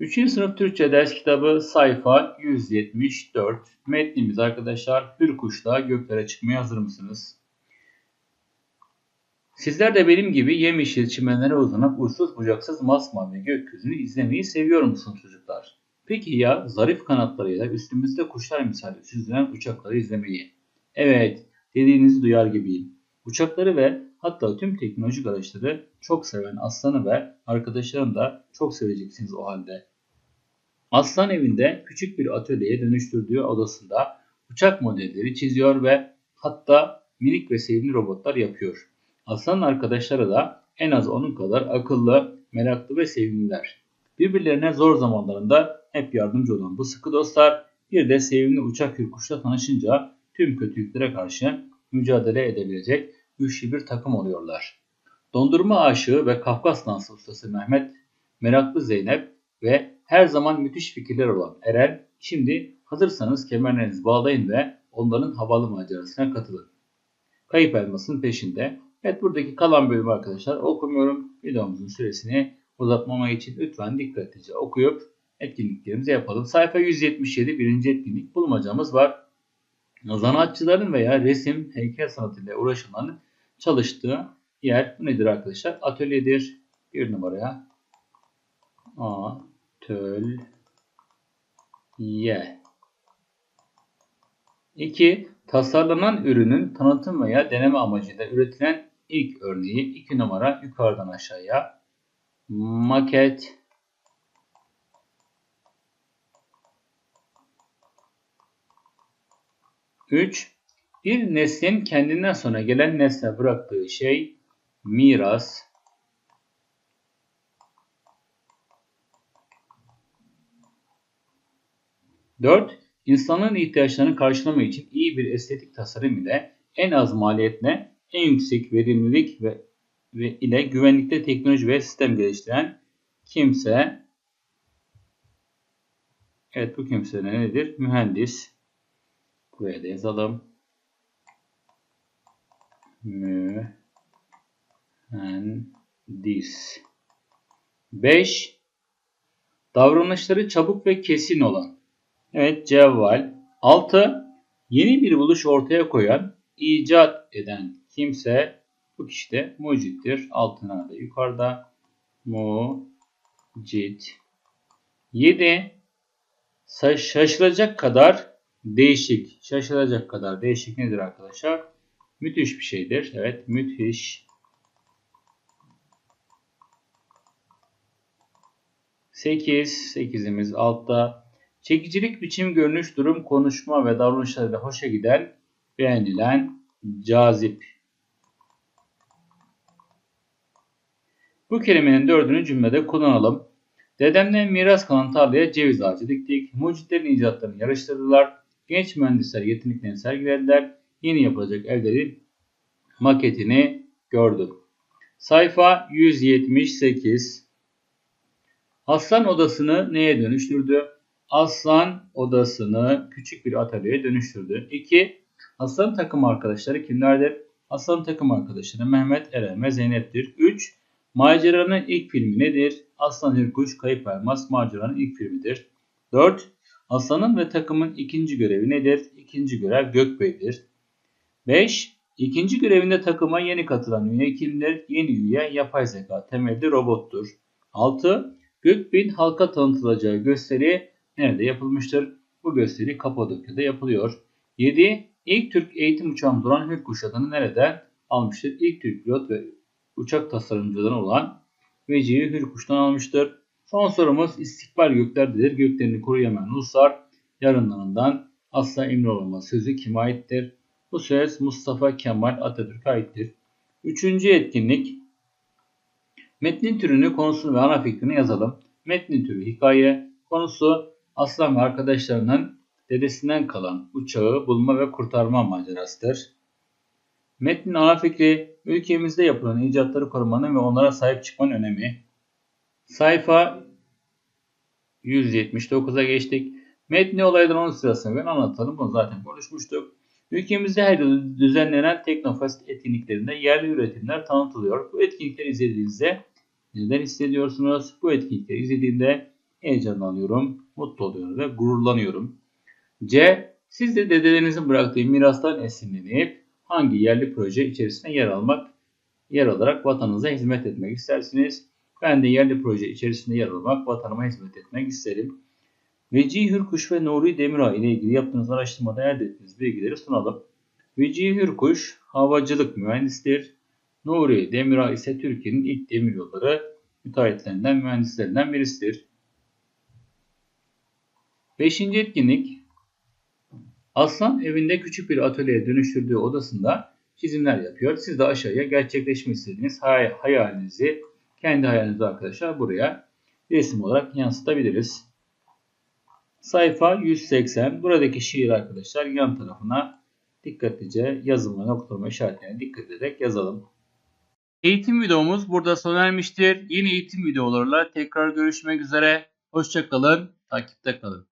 3. sınıf Türkçe ders kitabı sayfa 174. Metnimiz arkadaşlar Hürkuş'la göklere çıkmaya hazır mısınız? Sizler de benim gibi yemyeşil çimenlere uzanıp uçsuz bucaksız masmavi gökyüzünü izlemeyi seviyor musunuz çocuklar? Peki ya zarif kanatlarıyla üstümüzde kuşlar misali süzülen uçakları izlemeyi? Evet, dediğinizi duyar gibiyim. Uçakları ve hatta tüm teknolojik araçları çok seven Aslan'ı ve arkadaşlarını da çok seveceksiniz o halde. Aslan evinde küçük bir atölyeye dönüştürdüğü odasında uçak modelleri çiziyor ve hatta minik ve sevimli robotlar yapıyor. Aslan'ın arkadaşları da en az onun kadar akıllı, meraklı ve sevimliler. Birbirlerine zor zamanlarında hep yardımcı olan bu sıkı dostlar bir de sevimli uçak hürkuşla tanışınca tüm kötülüklere karşı mücadele edebilecek güçlü bir takım oluyorlar. Dondurma aşığı ve Kafkas dansı ustası Mehmet, meraklı Zeynep ve her zaman müthiş fikirler olan Eren, şimdi hazırsanız kemerlerinizi bağlayın ve onların havalı macerasına katılın. Kayıp elmasın peşinde. Evet buradaki kalan bölümü arkadaşlar okumuyorum. Videomuzun süresini uzatmama için lütfen dikkatlice okuyup etkinliklerimizi yapalım. Sayfa 177 birinci etkinlik bulmacamız var. Sanatçıların veya resim, heykel sanatıyla uğraşanların çalıştığı yer nedir arkadaşlar? Atölyedir. Bir numaraya atölye. 2. Tasarlanan ürünün tanıtım veya deneme amacıyla üretilen ilk örneği 2 numara yukarıdan aşağıya maket 3. Bir neslin kendinden sonra gelen nesle bıraktığı şey miras. Dört, insanın ihtiyaçlarını karşılamak için iyi bir estetik tasarım ile en az maliyetle en yüksek verimlilik ve, ve ile güvenlikte teknoloji ve sistem geliştiren kimse Evet bu kimse nedir? Mühendis. Buraya da yazalım. Mühendis. 5. Davranışları çabuk ve kesin olan. Evet cevval. 6. Yeni bir buluş ortaya koyan, icat eden kimse bu kişi de mucittir. Altına da yukarıda mucit. 7. Şaşılacak kadar Değişik. Şaşıracak kadar değişik nedir arkadaşlar? Müthiş bir şeydir. Evet müthiş. 8. 8'imiz altta. Çekicilik, biçim, görünüş, durum, konuşma ve davranışlarıyla hoşa giden, beğenilen, cazip. Bu kelimenin dördünü cümlede kullanalım. Dedemden miras kalan tarlaya ceviz ağacı diktik. Mucitlerin icatlarını yarıştırdılar. Genç mühendisler yeteneklerini sergilediler. Yeni yapılacak evlerin maketini gördüm. Sayfa 178 Aslan odasını neye dönüştürdü? Aslan odasını küçük bir atölyeye dönüştürdü. 2. Aslan takım arkadaşları kimlerdir? Aslan takım arkadaşları Mehmet, Eren ve Zeynep'tir. 3. Maceranın ilk filmi nedir? Aslan Hürkuş Kayıp Elmas maceranın ilk filmidir. 4. Aslanın ve takımın ikinci görevi nedir? İkinci görev Gökbey'dir. 5. İkinci görevinde takıma yeni katılan üye kimdir? Yeni üye yapay zeka temelli robottur. 6. Gökbey'in halka tanıtılacağı gösteri nerede yapılmıştır? Bu gösteri Kapadokya'da yapılıyor. 7. İlk Türk eğitim uçağımız olan Hürkuş adını nereden almıştır? İlk Türk pilot ve uçak tasarımcılarından olan Vecihi Hürkuş'tan almıştır. Son sorumuz istikbal göklerdedir. Göklerini koruyamayan uluslar yarınlarından asla emin olma sözü kime aittir? Bu söz Mustafa Kemal Atatürk'e aittir. Üçüncü etkinlik. Metnin türünü, konusunu ve ana fikrini yazalım. Metnin türü hikaye, konusu aslan ve arkadaşlarının dedesinden kalan uçağı bulma ve kurtarma macerasıdır. Metnin ana fikri ülkemizde yapılan icatları korumanın ve onlara sahip çıkmanın önemi. Sayfa 179'a geçtik. Metni olayların onun sırasını ben anlatalım. Bunu zaten konuşmuştuk. Ülkemizde her yıl düzenlenen Teknofest etkinliklerinde yerli üretimler tanıtılıyor. Bu etkinlikleri izlediğinizde neden hissediyorsunuz? Bu etkinlikleri izlediğinde Heyecanlanıyorum, mutlu oluyorum ve gururlanıyorum. C. Siz de dedelerinizin bıraktığı mirastan esinlenip hangi yerli proje içerisinde yer almak, yer alarak vatanınıza hizmet etmek istersiniz? Ben de yerli proje içerisinde yer almak, vatanıma hizmet etmek isterim. Vecihi Hürkuş ve Nuri Demirağ ile ilgili yaptığınız araştırmada elde ettiğiniz bilgileri sunalım. Vecihi Hürkuş havacılık mühendisidir. Nuri Demirağ ise Türkiye'nin ilk demiryolları müteahhitlerinden, mühendislerinden birisidir. Beşinci etkinlik Aslan evinde küçük bir atölyeye dönüştürdüğü odasında çizimler yapıyor. Siz de aşağıya gerçekleşmek istediğiniz hay- hayalinizi, kendi hayalinizi arkadaşlar buraya resim olarak yansıtabiliriz. Sayfa 180. Buradaki şiir arkadaşlar yan tarafına dikkatlice yazım ve noktalama işaretlerine dikkat ederek yazalım. Eğitim videomuz burada sona ermiştir. Yeni eğitim videolarla tekrar görüşmek üzere. Hoşçakalın, takipte kalın.